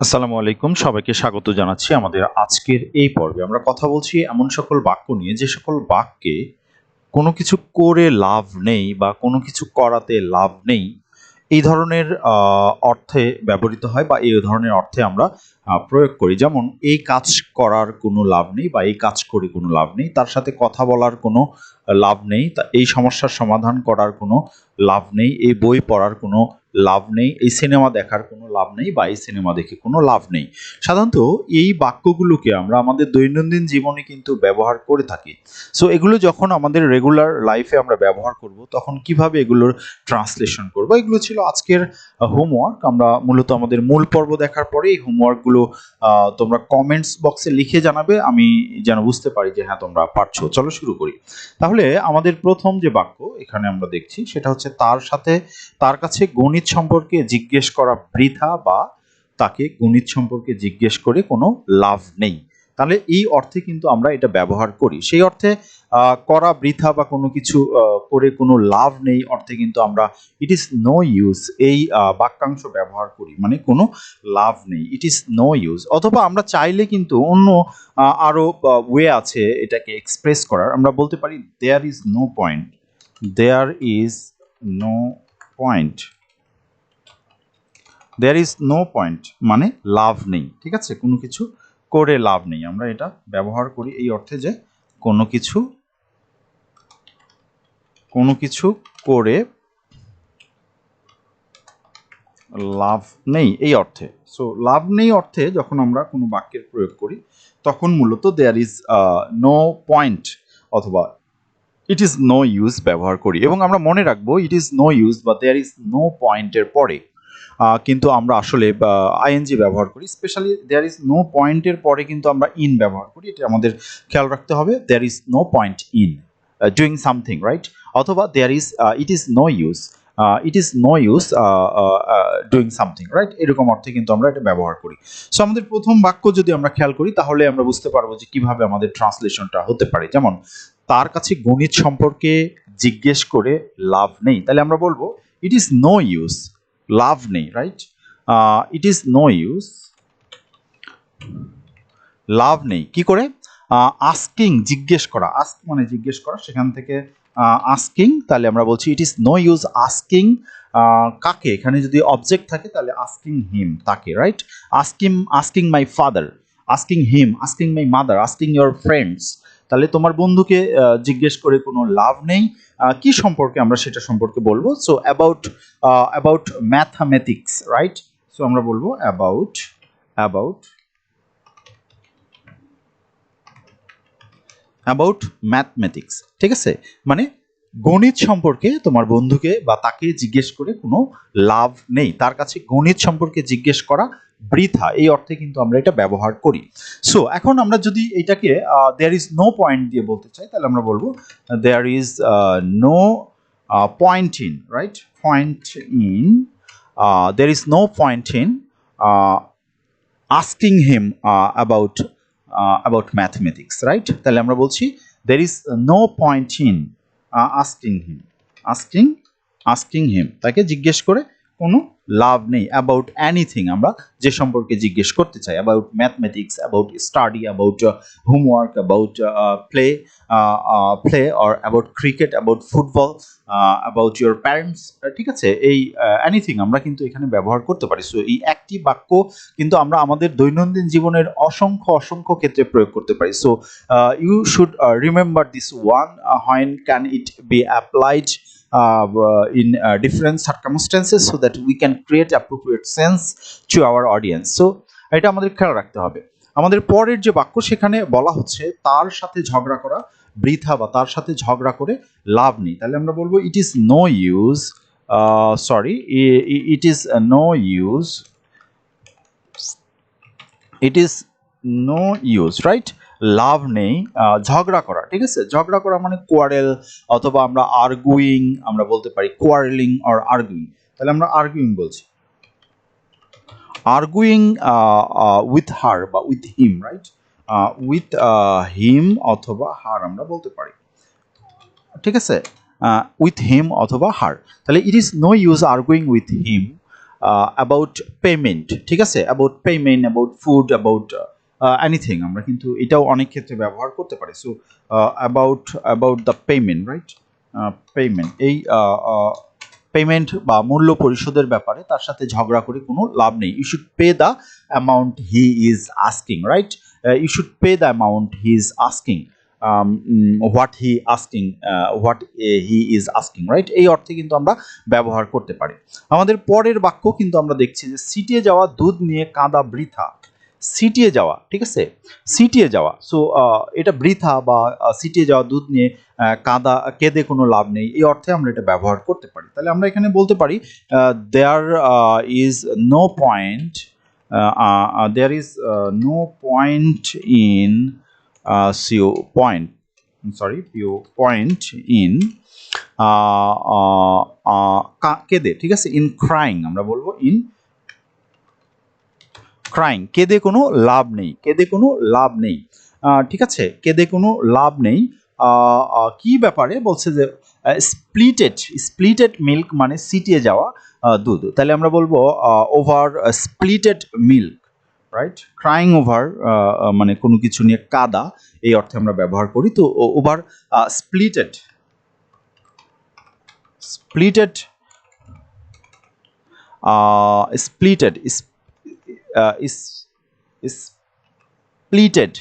আসসালামু আলাইকুম, সবাইকে স্বাগত জানাচ্ছি আমাদের আজকের এই পর্বে। আমরা কথা বলছি এমন সকল বাক্য নিয়ে, যে সকল বাক্যে কোনো কিছু করে লাভ নেই বা কোনো কিছু করাতে লাভ নেই, এই ধরনের অর্থে ব্যবহৃত হয় বা এই ধরনের অর্থে আমরা প্রয়োগ করি। যেমন, এই কাজ করার কোনো লাভ নেই বা এই কাজ করে কোনো লাভ নেই, তার সাথে কথা বলার কোনো লাভ নেই, তা এই সমস্যার সমাধান করার কোনো লাভ নেই, এই বই পড়ার কোনো লাভ নেই, এই সিনেমা দেখার কোনো লাভ নেই বা এই সিনেমা দেখে কোনো লাভ নেই। সাধারণত এই বাক্যগুলোকে আমরা আমাদের দৈনন্দিন জীবনে কিন্তু ব্যবহার করে থাকি। সো এগুলো যখন আমাদের রেগুলার লাইফে আমরা ব্যবহার করব, তখন কীভাবে এগুলোর ট্রান্সলেশন করব? এগুলো ছিল আজকের হোমওয়ার্ক আমরা মূলত আমাদের মূল পর্ব দেখার পরে এই হোমওয়ার্কগুলো তোমরা কমেন্টস বক্সে লিখে জানাবে। আমি যেন বুঝতে পারি যে হ্যাঁ তোমরা পারছ। চলো শুরু করি। তাহলে আমাদের প্রথম যে বাক্য এখানে আমরা দেখছি, সেটা হচ্ছে তার সাথে, তার কাছে গণিত সম্পর্কে জিজ্ঞেস করা বৃথা বা তাকে গণিত সম্পর্কে জিজ্ঞেস করে কোনো লাভ নেই। তাহলে এই অর্থে কিন্তু আমরা এটা ব্যবহার করি। সেই অর্থে করা বৃথা বা কোনো কিছু করে কোনো লাভ নেই অর্থে কিন্তু আমরা ইট ইজ নো ইউজ এই বাক্যাংশ ব্যবহার করি। মানে কোনো লাভ নেই ইট ইজ নো ইউজ অথবা আমরা চাইলে কিন্তু অন্য আরও ওয়ে আছে এটাকে এক্সপ্রেস করার। আমরা বলতে পারি there is no point there is no point there is no point মানে লাভ নেই, ঠিক আছে? কোনো কিছু করে লাভ নেই। আমরা এটা ব্যবহার করি এই অর্থে যে কোনো কিছু কোনো কিছু করে লাভ নেই এই অর্থে। সো লাভ নেই অর্থে যখন আমরা কোনো বাক্যের প্রয়োগ করি, তখন মূলত দেয়ার ইজ নো পয়েন্ট অথবা ইট ইজ নো ইউজ ব্যবহার করি এবং আমরা মনে রাখব ইট ইজ নো ইউজ বা দেয়ার ইজ নো পয়েন্টের পরে। কিন্তু আমরা আসলে আইএনজি ব্যবহার করি। স্পেশালি দেয়ার ইজ নো পয়েন্টের পরে কিন্তু আমরা ইন ব্যবহার করি। এটা আমাদের খেয়াল রাখতে হবে। There is no point in doing something right অথবা there is it is no use it is no use doing something right এরকম অর্থে কিন্তু আমরা এটা ব্যবহার করি। সো আমাদের প্রথম বাক্য যদি আমরা খেয়াল করি, তাহলে আমরা বুঝতে পারব যে কীভাবে আমাদের ট্রান্সলেশনটা হতে পারে। যেমন, তার কাছে গণিত সম্পর্কে জিজ্ঞেস করে লাভ নেই। তাহলে আমরা বলব ইট ইজ নো ইউজ লাভ নেই right it is no use লাভ নেই। কি করে? আস্কিং জিজ্ঞেস করা। আস্ক মানে জিজ্ঞেস করা। সেখান থেকে আস্কিং তাহলে আমরা বলছি it is no use asking কাকে? এখানে যদি অবজেক্ট থাকে, তাহলে আস্কিং হিম তাকে right asking asking my father asking him asking my mother asking your friends তাহলে তোমার বন্ধুকে জিজ্ঞেস করে কোনো লাভ নেই। কি সম্পর্কে আমরা সেটা সম্পর্কে বলব? So about about mathematics right so আমরা বলব অ্যাবাউট অ্যাবাউট অ্যাবাউট ম্যাথমেটিক্স ঠিক আছে? মানে গণিত সম্পর্কে তোমার বন্ধুকে বা তাকে জিজ্ঞেস করে কোনো লাভ নেই। তার কাছে গণিত সম্পর্কে জিজ্ঞেস করা বৃথা, এই অর্থে কিন্তু আমরা এটা ব্যবহার করি। সো এখন আমরা যদি এটাকে দেয়ার ইজ নো পয়েন্ট দিয়ে বলতে চাই, তাহলে আমরা বলব there is no point in right point in there is no point in asking him about about mathematics right তাহলে আমরা বলছি there is no point in asking him asking asking him তাকে জিজ্ঞেস করে কোনো লাভ নেই অ্যাবাউট এনিথিং আমরা যে সম্পর্কে জিজ্ঞেস করতে চাই about mathematics about study about homework about play play or about cricket about football about your parents ঠিক আছে? এই এনিথিং আমরা কিন্তু এখানে ব্যবহার করতে পারি। সো এই একটি বাক্য কিন্তু আমরা আমাদের দৈনন্দিন জীবনের অসংখ্য অসংখ্য ক্ষেত্রে প্রয়োগ করতে পারি। So you should remember this one when can it be applied in uh, different circumstances so that we can create appropriate sense to our audience. So এটা আমাদের খেয়াল রাখতে হবে। আমাদের পরের যে বাক্য সেখানে বলা হচ্ছে তার সাথে ঝগড়া করা বৃথা বা তার সাথে ঝগড়া করে লাভ নেই। তাহলে আমরা বলব it is no use sorry it is no use it is no use right লাভ নেই ঝগড়া করা, ঠিক আছে? ঝগড়া করা মানে কোয়ারেল অথবা আমরা আর্গুইং আমরা বলতে পারি কোয়ারেলিং আর আর্গুইং তাহলে আমরা আর্গুইং বলছি। আর্গুইং উইথ হার বা with him right with him অথবা হার আমরা বলতে পারি। ঠিক আছে? উইথ হিম অথবা হার তাহলে it is no use arguing with him about payment ঠিক আছে? About payment about food about anything আমরা কিন্তু এটাও অনেক ক্ষেত্রে ব্যবহার করতে পারি। So about about the payment right payment এই পেমেন্ট বা মূল্য পরিশোধের ব্যাপারে তার সাথে ঝগড়া করে কোনো লাভ নেই। You should pay the amount he is asking right you should pay the amount he is asking what he asking what he is asking right এই অর্থে কিন্তু আমরা ব্যবহার করতে পারি। আমাদের পরের বাক্য কিন্তু আমরা দেখছি যে সিটিয়ে যাওয়া দুধ নিয়ে কাঁদা বৃথা। সিটিয়ে যাওয়া, ঠিক আছে? সিটিয়ে যাওয়া। সো এটা বৃথা বা সিটিয়ে যাওয়া, দুধ নিয়ে কাঁদা, কেঁদে কোনো লাভ নেই। এই অর্থে আমরা এটা ব্যবহার করতে পারি। তাহলে আমরা এখানে বলতে পারি there is no point there is no point in CO point sorry PO point in কেঁদে, ঠিক আছে? ইন ক্রাইং আমরা বলব ইন ক্রাইং কেঁদে কোনো লাভ নেই, কেঁদে কোনো লাভ নেই। ঠিক আছে? কেঁদে কোনো লাভ নেই। কি ব্যাপারে? বলছে যে স্প্লিটেড স্প্লিটেড মিল্ক মানে সিটিয়ে যাওয়া দুধ। তাহলে আমরা বলব over splitted milk right crying over মানে কোনো কিছু নিয়ে কাদা, এই অর্থে আমরা ব্যবহার করি। তো over splitted splitted splitted is is splitted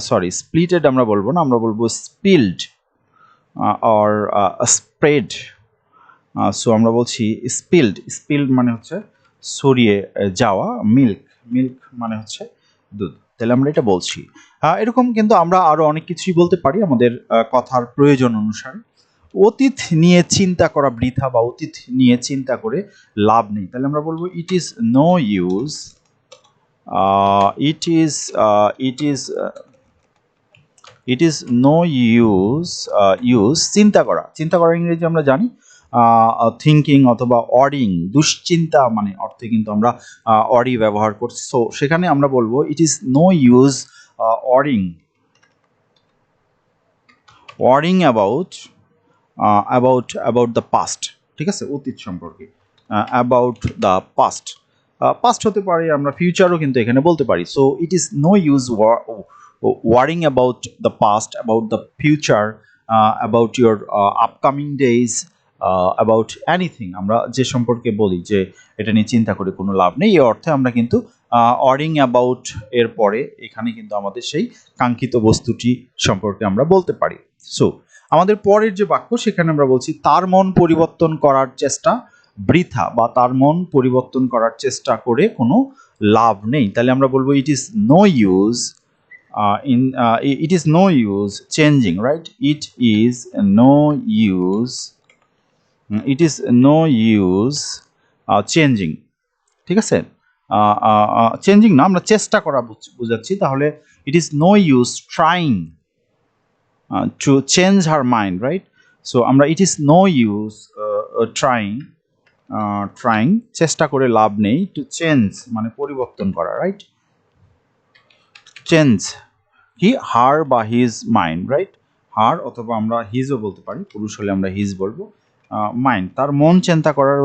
sorry splitted আমরা বলব না আমরা বলব স্পিল্ড অর স্প্রেড সো আমরা বলছি স্পিল্ড স্পিল্ড মানে হচ্ছে ছড়িয়ে আহ, যাওয়া মিল্ক মিল্ক মানে হচ্ছে দুধ। তাহলে আমরা এটা বলছি। এরকম কিন্তু আমরা আরও অনেক কিছুই বলতে পারি আমাদের আহ, কথার প্রয়োজন অনুসারে। অতীত নিয়ে চিন্তা করা বৃথা বা অতীত নিয়ে চিন্তা করে লাভ নেই। তাহলে আমরা বলব it is no use it is it is it is no use use চিন্তা করা। চিন্তা করা ইংরেজি আমরা জানি থিঙ্কিং অথবা অডিং দুশ্চিন্তা মানে অর্থে কিন্তু আমরা অডি ব্যবহার করছি। সো সেখানে আমরা বলব it is no use অডিং worrying about about about the past ঠিক আছে? অতীত সম্পর্কে। অ্যাবাউট দ্য পাস্ট পাস্ট হতে পারে আমরা ফিউচারও কিন্তু এখানে বলতে পারি। So it is no use worrying about the past about the future about your upcoming days about anything আমরা যে সম্পর্কে বলি যে এটা নিয়ে চিন্তা করে কোনো লাভ নেই। এই অর্থে আমরা কিন্তু অরিং অ্যাবাউট এর পরে এখানে কিন্তু আমাদের সেই কাঙ্ক্ষিত বস্তুটি সম্পর্কে আমরা বলতে পারি। সো আমাদের পরের যে বাক্য, সেখানে আমরা বলছি, তার মন পরিবর্তন করার চেষ্টা বৃথা বা তার মন পরিবর্তন করার চেষ্টা করে কোনো লাভ নেই। তাহলে আমরা বলব it is no use in it is no use changing right it is no use it is no use changing ঠিক আছে? চেঞ্জিং না, আমরা চেষ্টা করা বুঝ- বুঝাচ্ছি। তাহলে it is no use trying to change her mind right so আমরা it is no use trying trying চেষ্টা করে লাভ নেই টু চেঞ্জ মানে পরিবর্তন করা রাইট চেঞ্জ কি? হার বা হিজ মাইন্ড রাইট হার অথবা আমরা হিজও বলতে পারি, পুরুষ হলে আমরা হিজ বলব মাইন্ড তার মন চিন্তা করার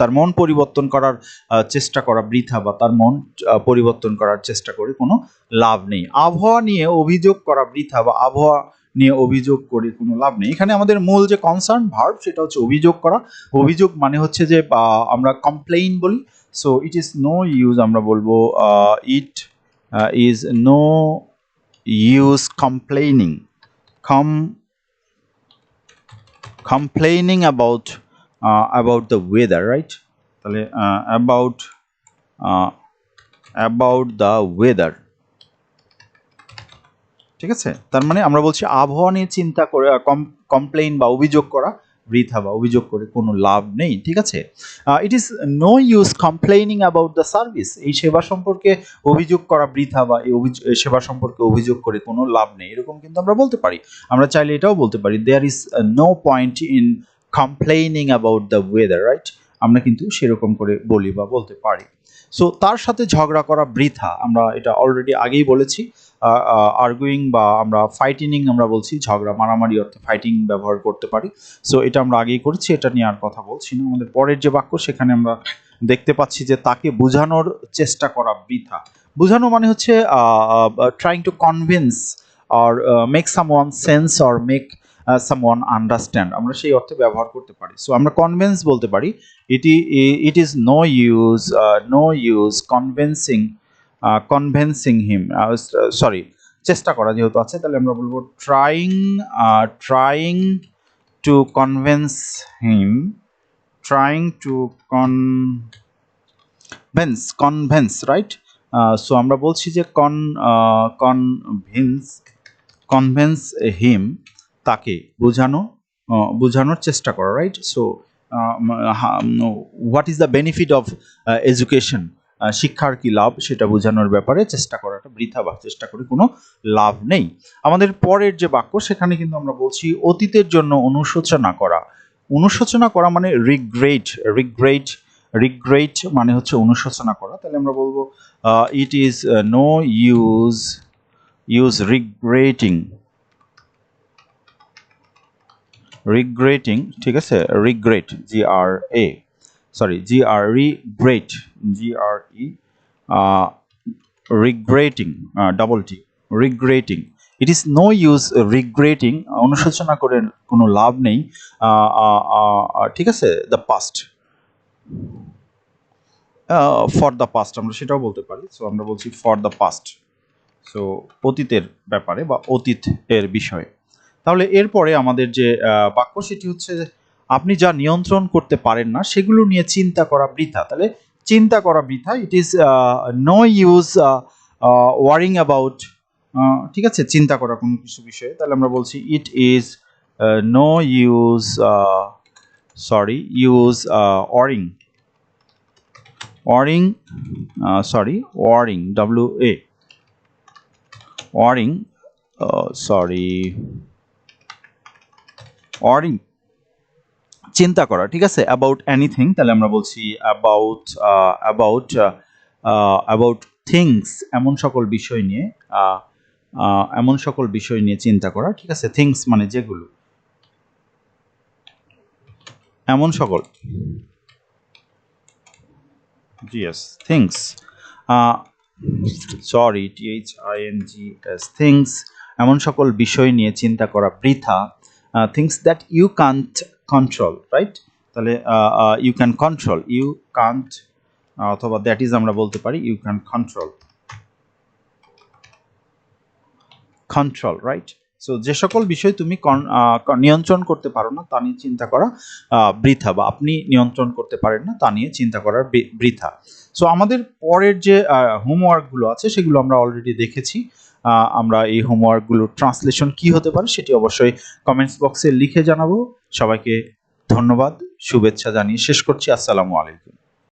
তার মন পরিবর্তন করার চেষ্টা করা বৃথা বা তার মন পরিবর্তন করার চেষ্টা করে কোনো লাভ নেই। আবহাওয়া নিয়ে অভিযোগ করা বৃথা বা আবহাওয়া নিয়ে অভিযোগ করে কোনো লাভ নেই। এখানে আমাদের মূল যে কনসার্ন ভার্ব সেটা হচ্ছে অভিযোগ করা। অভিযোগ মানে হচ্ছে যে আমরা কমপ্লেইন বলি। So it is no use আমরা বলব it is no use complaining com complaining about uh, about the weather right? তাহলে uh, about uh, about the weather. ঠিক আছে? তার মানে আমরা বলছি আবহাওয়া নিয়ে চিন্তা করে কমপ্লেইন বা অভিযোগ করা বৃথা বা অভিযোগ করে কোনো লাভ নেই ঠিক আছে? It is no use complaining about the service এই সেবা সম্পর্কে অভিযোগ করা বৃথা বা এই সেবা সম্পর্কে অভিযোগ করে কোনো লাভ নেই এরকম কিন্তু আমরা বলতে পারি। আমরা চাইলে এটাও বলতে পারি there is no point in complaining about the weather right আমরা কিন্তু সেরকম করে বলি বা বলতে পারি। সো তার সাথে ঝগড়া করা বৃথা। আমরা এটা অলরেডি আগেই বলেছি। আর্গুইং বা আমরা ফাইটিনিং আমরা বলছি, ঝগড়া, মারামারি অর্থে ফাইটিং ব্যবহার করতে পারি। সো এটা আমরা আগেই করেছি, এটা নিয়ে আর কথা বলছি না। আমাদের পরের যে বাক্য, সেখানে আমরা দেখতে পাচ্ছি যে তাকে বোঝানোর চেষ্টা করা বৃথা। বোঝানো মানে হচ্ছে trying to convince R make someone sense or make someone understand আমরা সেই অর্থে ব্যবহার করতে পারি। সো আমরা কনভেন্স বলতে পারি it it is no use no use convincing convincing him sorry চেষ্টা করা যেহেতু আছে, তাহলে আমরা বলব trying trying to convince him trying to convince convince right so আমরা বলছি যে কন কনভিন্স কনভেন্স হিম তাকে বোঝানো বোঝানোর চেষ্টা করা right so what is the benefit of education শিক্ষার কি লাভ? সেটা বোঝানোর ব্যাপারে চেষ্টা করাটা বৃথা বা চেষ্টা করে কোনো লাভ নেই। আমাদের পরের যে বাক্য, সেখানে কিন্তু আমরা বলছি অতীতের জন্য অনুশোচনা করা। অনুশোচনা করা মানে রিগ্রেট রিগ্রেট রিগ্রেট মানে হচ্ছে অনুশোচনা করা। তাহলে আমরা বলব it is no use use regretting regretting ঠিক আছে? Regret G R A sorry G R regret G R E regretting double T regretting it is no use regretting অনুশোচনা করে কোনো লাভ নেই আহ, আহ, আহ, ঠিক আছে? The past for the past আমরা সেটাও বলতে পারি। সো আমরা বলছি ফর দ্য পাস্ট সো অতীতের ব্যাপারে বা অতীত এর বিষয়ে। তাহলে এরপরে আমাদের যে বাক্য সেটি হচ্ছে আপনি যা নিয়ন্ত্রণ করতে পারেন না, সেগুলো নিয়ে চিন্তা করা বৃথা। তাহলে চিন্তা করা বৃথা। It is no use worrying about ঠিক আছে? চিন্তা করা কোনো কিছু বিষয়ে। তাহলে আমরা বলছি it is no use sorry use worrying worrying sorry worrying W A worrying sorry worrying চিন্তা করা ঠিক আছে? অ্যাবাউট এনিথিং তাহলে আমরা বলছি অ্যাবাউট অ্যাবাউট অ্যাবাউট থিংস এমন সকল বিষয় নিয়ে আহ, আহ, এমন সকল বিষয় নিয়ে চিন্তা করা ঠিক আছে? থিংস মানে যেগুলো। এমন সকল। things uh, sorry T H I N G S things এমন সকল বিষয় নিয়ে চিন্তা করা বৃথা things that you can't control right তাহলে you can control you can't অথবা দ্যাট ইজ আমরা বলতে পারি you can control control right so যে সকল বিষয় তুমি নিয়ন্ত্রণ করতে পারো না, তা নিয়ে চিন্তা করা বৃথা, বা আপনি নিয়ন্ত্রণ করতে পারেন না, তা নিয়ে চিন্তা করার বৃথা। সো আমাদের পরের যে হোমওয়ার্কগুলো আছে, সেগুলো আমরা অলরেডি দেখেছি। আমরা এই হোমওয়ার্কগুলোর ট্রান্সলেশন কি হতে পারে সেটি অবশ্যই কমেন্টস বক্সে লিখে জানাব। সবাইকে ধন্যবাদ। শুভেচ্ছা জানিয়ে শেষ করছি। আসসালামু আলাইকুম।